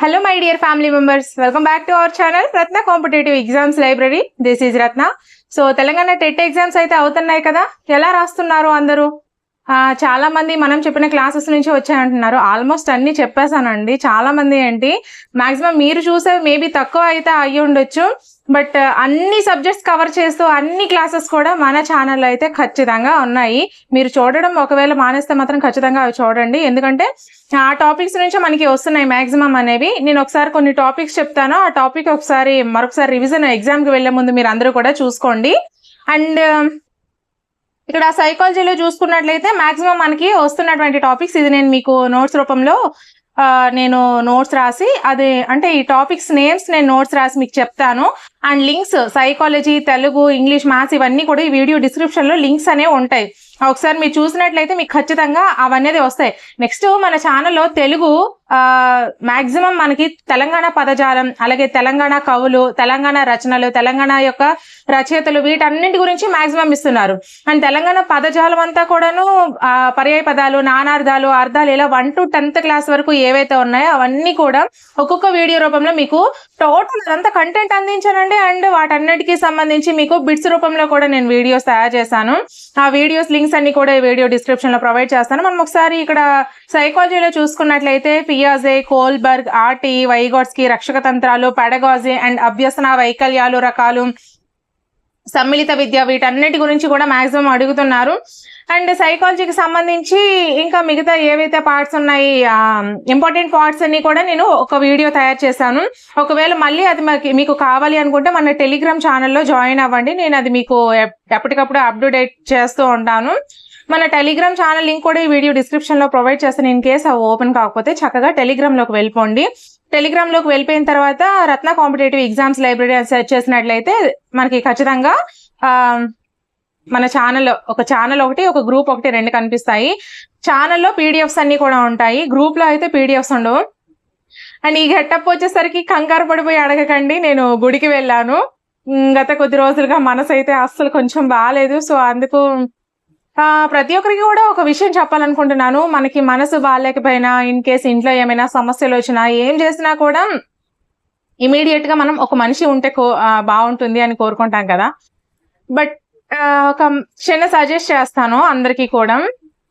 Hello my dear family members welcome back to our channel Ratna competitive exams library this is Ratna so Telangana TET exams అయితే అవుతున్నాయి కదా? ఎలా రాస్తున్నారు అందరూ? చాలామంది మనం చెప్పిన క్లాసెస్ నుంచి వచ్చాయంటున్నారు. ఆల్మోస్ట్ అన్ని చెప్పేశానండి. చాలామంది ఏంటి మాక్సిమం మీరు చూసే మేబీ తక్కువ అయితే అయ్యి ఉండొచ్చు. బట్ అన్ని సబ్జెక్ట్స్ కవర్ చేస్తూ అన్ని క్లాసెస్ కూడా మన ఛానల్లో అయితే ఖచ్చితంగా ఉన్నాయి. మీరు చూడడం ఒకవేళ మానేస్తే మాత్రం ఖచ్చితంగా అవి చూడండి. ఎందుకంటే ఆ టాపిక్స్ నుంచి మనకి వస్తున్నాయి మ్యాక్సిమం అనేవి. నేను ఒకసారి కొన్ని టాపిక్స్ చెప్తాను. ఆ టాపిక్ ఒకసారి మరొకసారి రివిజన్ ఎగ్జామ్కి వెళ్ళే ముందు మీరు అందరూ కూడా చూసుకోండి. అండ్ ఇక్కడ సైకాలజీలో చూసుకున్నట్లయితే మాక్సిమం మనకి వస్తున్నటువంటి టాపిక్స్ ఇది నేను మీకు నోట్స్ రూపంలో ఆ, నేను నోట్స్ రాసి అది అంటే ఈ టాపిక్స్ నేమ్స్ నేను నోట్స్ రాసి మీకు చెప్తాను. And links psychology Telugu English maths ఇవన్నీ కూడా ఈ వీడియో డిస్క్రిప్షన్లో లింక్స్ అనేవి ఉంటాయి. ఒకసారి మీరు చూసినట్లయితే మీకు ఖచ్చితంగా అవన్నీ వస్తాయి. నెక్స్ట్ మన ఛానల్లో తెలుగు మాక్సిమం మనకి తెలంగాణ పదజాలం అలాగే తెలంగాణ కవులు తెలంగాణ రచనలు తెలంగాణ యొక్క రచయితలు వీటన్నింటి గురించి మాక్సిమం ఇస్తున్నారు. అండ్ తెలంగాణ పదజాలం అంతా కూడాను పర్యాయ పదాలు నానార్థాలు అర్థాలు ఇలా వన్ టు టెన్త్ క్లాస్ వరకు ఏవైతే ఉన్నాయో అవన్నీ కూడా ఒక్కొక్క వీడియో రూపంలో మీకు టోటల్ అంతా కంటెంట్ అందించానండి. అండ్ వాటన్నిటికీ సంబంధించి మీకు బిట్స్ రూపంలో కూడా నేను వీడియోస్ తయారు చేశాను. ఆ వీడియోస్ లింక్స్ అన్ని కూడా ఈ వీడియో డిస్క్రిప్షన్లో ప్రొవైడ్ చేస్తాను. మనం ఒకసారి ఇక్కడ సైకాలజీలో చూసుకున్నట్లయితే పియాజే కోల్బర్గ్ ఆర్టీ వైగోట్స్కి రక్షక తంత్రాలు పెడగాజీ అండ్ అభ్యసన వైకల్యాలు రకాలు సమ్మిళిత విద్య వీటన్నిటి గురించి కూడా మ్యాక్సిమం అడుగుతున్నారు. అండ్ సైకాలజీకి సంబంధించి ఇంకా మిగతా ఏవైతే పార్ట్స్ ఉన్నాయి ఇంపార్టెంట్ పార్ట్స్ అన్ని కూడా నేను ఒక వీడియో తయారు చేశాను. ఒకవేళ మళ్ళీ అది మాకు మీకు కావాలి అనుకుంటే మన టెలిగ్రామ్ ఛానల్లో జాయిన్ అవ్వండి. నేను అది మీకు ఎప్పటికప్పుడు అప్డేట్ చేస్తూ ఉంటాను. మన టెలిగ్రామ్ ఛానల్ లింక్ కూడా ఈ వీడియో డిస్క్రిప్షన్లో ప్రొవైడ్ చేస్తాను. ఇన్ కేస్ అవి ఓపెన్ కాకపోతే చక్కగా టెలిగ్రామ్లోకి వెళ్ళిపోండి. టెలిగ్రామ్లోకి వెళ్ళిపోయిన తర్వాత Ratna competitive exams library search చేసినట్లయితే మనకి ఖచ్చితంగా మన ఛానల్ ఒక ఛానల్ ఒకటి ఒక గ్రూప్ ఒకటి రెండు కనిపిస్తాయి. ఛానల్లో పీడిఎఫ్స్ అన్ని కూడా ఉంటాయి. గ్రూప్లో అయితే పీడిఎఫ్స్ ఉండవు. అండ్ ఈ గెటప్ వచ్చేసరికి కంగారు పడిపోయి అడగకండి నేను గుడికి వెళ్ళాను. గత కొద్ది రోజులుగా మనసు అయితే అస్సలు కొంచెం బాగాలేదు సో అందుకు ప్రతి ఒక్కరికి కూడా ఒక విషయం చెప్పాలనుకుంటున్నాను. మనకి మనసు బాగాలేకపోయినా ఇన్ కేస్ ఇంట్లో ఏమైనా సమస్యలు వచ్చినా ఏం చేసినా కూడా ఇమీడియట్గా మనం ఒక మనిషి ఉంటే కో- బాగుంటుంది అని కోరుకుంటాం కదా. బట్ ఒక చిన్న సజెస్ట్ చేస్తాను అందరికీ కూడా.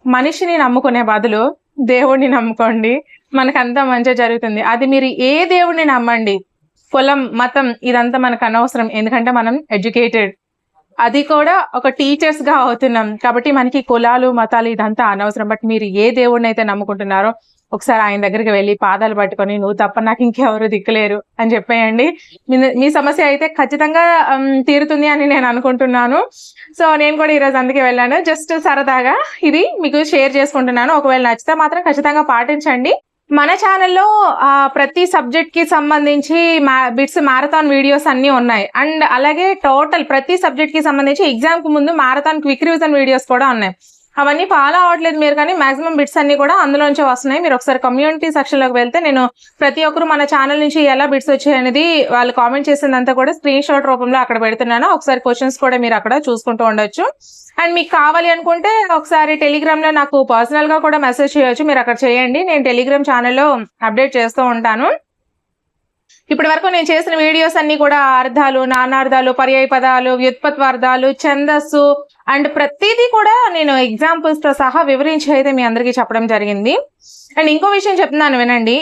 మనిషిని నమ్ముకునే బదులు దేవుడిని నమ్ముకోండి. మనకంతా మంచిగా జరుగుతుంది. అది మీరు ఏ దేవుడిని నమ్మండి? కులం మతం ఇదంతా మనకు అనవసరం. ఎందుకంటే మనం ఎడ్యుకేటెడ్ అది కూడా ఒక టీచర్స్గా అవుతున్నాం. కాబట్టి మనకి కులాలు మతాలు ఇదంతా అనవసరం. బట్ మీరు ఏ దేవుడిని అయితే నమ్ముకుంటున్నారో ఒకసారి ఆయన దగ్గరికి వెళ్ళి పాదాలు పట్టుకొని నువ్వు తప్ప నాకు ఇంకెవరు దిక్కులేరు అని చెప్పేయండి. మీ- సమస్య అయితే ఖచ్చితంగా తీరుతుంది అని నేను అనుకుంటున్నాను. సో నేను కూడా ఈరోజు అందుకే వెళ్ళాను. జస్ట్ సరదాగా ఇది మీకు షేర్ చేసుకుంటున్నాను. ఒకవేళ నచ్చితే మాత్రం ఖచ్చితంగా పాటించండి. మన ఛానల్లో ప్రతి సబ్జెక్ట్కి సంబంధించి మా బిట్స్ మారథాన్ వీడియోస్ అన్నీ ఉన్నాయి. అండ్ అలాగే టోటల్ ప్రతి సబ్జెక్ట్కి సంబంధించి ఎగ్జామ్కు ముందు మారథాన్ క్విక్ రివిజన్ వీడియోస్ కూడా ఉన్నాయి. అవన్నీ ఫాలో అవ్వట్లేదు మీరు కానీ మాక్సిమం బిట్స్ అన్ని కూడా అందులోంచి వస్తున్నాయి. మీరు ఒకసారి కమ్యూనిటీ సెక్షన్లోకి వెళ్తే నేను ప్రతి ఒక్కరు మన ఛానల్ నుంచి ఎలా బిట్స్ వచ్చాయి అనేది వాళ్ళు కామెంట్ చేసిందంతా కూడా స్క్రీన్ షాట్ రూపంలో అక్కడ పెడుతున్నాను. ఒకసారి క్వశ్చన్స్ కూడా మీరు అక్కడ చూసుకుంటూ ఉండొచ్చు. అండ్ మీకు కావాలి అనుకుంటే ఒకసారి టెలిగ్రామ్లో నాకు పర్సనల్గా కూడా మెసేజ్ చేయొచ్చు. మీరు అక్కడ చేయండి. నేను టెలిగ్రామ్ ఛానల్లో అప్డేట్ చేస్తూ ఉంటాను. ఇప్పటి వరకు నేను చేసిన వీడియోస్ అన్ని కూడా అర్థాలు నానార్థాలు పర్యాయ పదాలు వ్యుత్పత్వార్థాలు ఛందస్సు అండ్ ప్రతిదీ కూడా నేను ఎగ్జాంపుల్స్తో సహా వివరించి అయితే మీ అందరికీ చెప్పడం జరిగింది. అండ్ ఇంకో విషయం చెప్తున్నాను వినండి.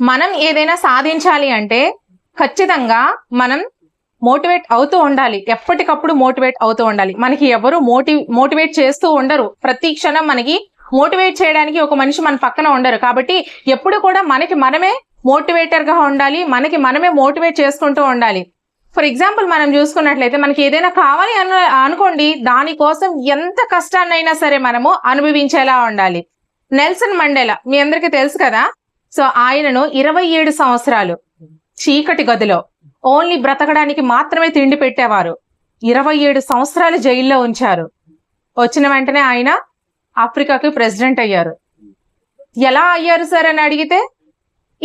మనం ఏదైనా సాధించాలి అంటే ఖచ్చితంగా మనం మోటివేట్ అవుతూ ఉండాలి. ఎప్పటికప్పుడు మోటివేట్ అవుతూ ఉండాలి. మనకి ఎవరు మోటి మోటివేట్ చేస్తూ ఉండరు. ప్రతి క్షణం మనకి మోటివేట్ చేయడానికి ఒక మనిషి మన పక్కన ఉండరు. కాబట్టి ఎప్పుడు కూడా మనకి మనమే మోటివేటర్గా ఉండాలి. మనకి మనమే మోటివేట్ చేసుకుంటూ ఉండాలి. ఫర్ ఎగ్జాంపుల్ మనం చూసుకున్నట్లయితే మనకి ఏదైనా కావాలి అను అనుకోండి. దానికోసం ఎంత కష్టాన్నైనా సరే మనము అనుభవించేలా ఉండాలి. నెల్సన్ మండేలా మీ అందరికీ తెలుసు కదా? సో ఆయనను ఇరవై ఏడు సంవత్సరాలు చీకటి గదిలో ఓన్లీ బ్రతకడానికి మాత్రమే తిండి పెట్టేవారు. ఇరవై ఏడు సంవత్సరాలు జైల్లో ఉంచారు. వచ్చిన వెంటనే ఆయన ఆఫ్రికాకి ప్రెసిడెంట్ అయ్యారు. ఎలా అయ్యారు సార్ అని అడిగితే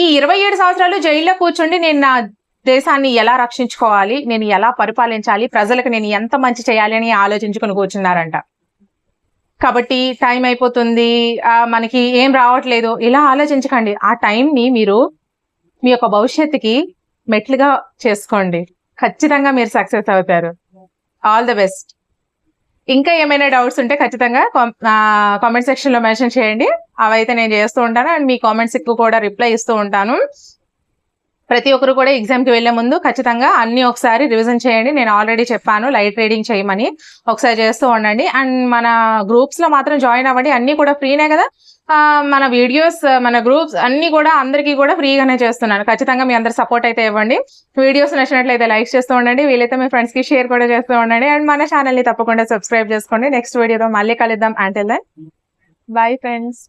ఈ ఇరవై ఏడు సంవత్సరాలు జైల్లో కూర్చుండి నేను నా దేశాన్ని ఎలా రక్షించుకోవాలి? నేను ఎలా పరిపాలించాలి? ప్రజలకు నేను ఎంత మంచి చేయాలి అని ఆలోచించుకుని కూర్చున్నారంట. కాబట్టి టైం అయిపోతుంది. మనకి ఏం రావట్లేదు. ఇలా ఆలోచించకండి. ఆ టైంని మీరు మీ యొక్క భవిష్యత్తుకి మెట్లుగా చేసుకోండి. ఖచ్చితంగా మీరు సక్సెస్ అవుతారు. All the best. ఇంకా ఏమైనా డౌట్స్ ఉంటే ఖచ్చితంగా కామెంట్ సెక్షన్లో మెన్షన్ చేయండి. అవైతే నేను చేస్తూ ఉంటాను. అండ్ మీ కామెంట్స్ ఎక్కువ కూడా రిప్లై ఇస్తూ ఉంటాను. ప్రతి ఒక్కరు కూడా ఎగ్జామ్కి వెళ్ళే ముందు ఖచ్చితంగా అన్ని ఒకసారి రివిజన్ చేయండి. నేను ఆల్రెడీ చెప్పాను లైట్ రీడింగ్ చేయమని. ఒకసారి చేస్తూ ఉండండి. అండ్ మన గ్రూప్స్లో మాత్రం జాయిన్ అవ్వండి. అన్ని కూడా ఫ్రీనే కదా. మన వీడియోస్ మన గ్రూప్స్ అన్ని కూడా అందరికీ కూడా ఫ్రీగానే చేస్తున్నాను. ఖచ్చితంగా మీ అందరు సపోర్ట్ అయితే ఇవ్వండి. వీడియోస్ నచ్చినట్లయితే లైక్ చేస్తూ ఉండండి. వీలైతే మీ ఫ్రెండ్స్కి షేర్ కూడా చేస్తూ ఉండండి. అండ్ మన ఛానల్ని తప్పకుండా సబ్స్క్రైబ్ చేసుకోండి. నెక్స్ట్ వీడియోతో మళ్ళీ కలుద్దాం. అంటే బాయ్ ఫ్రెండ్స్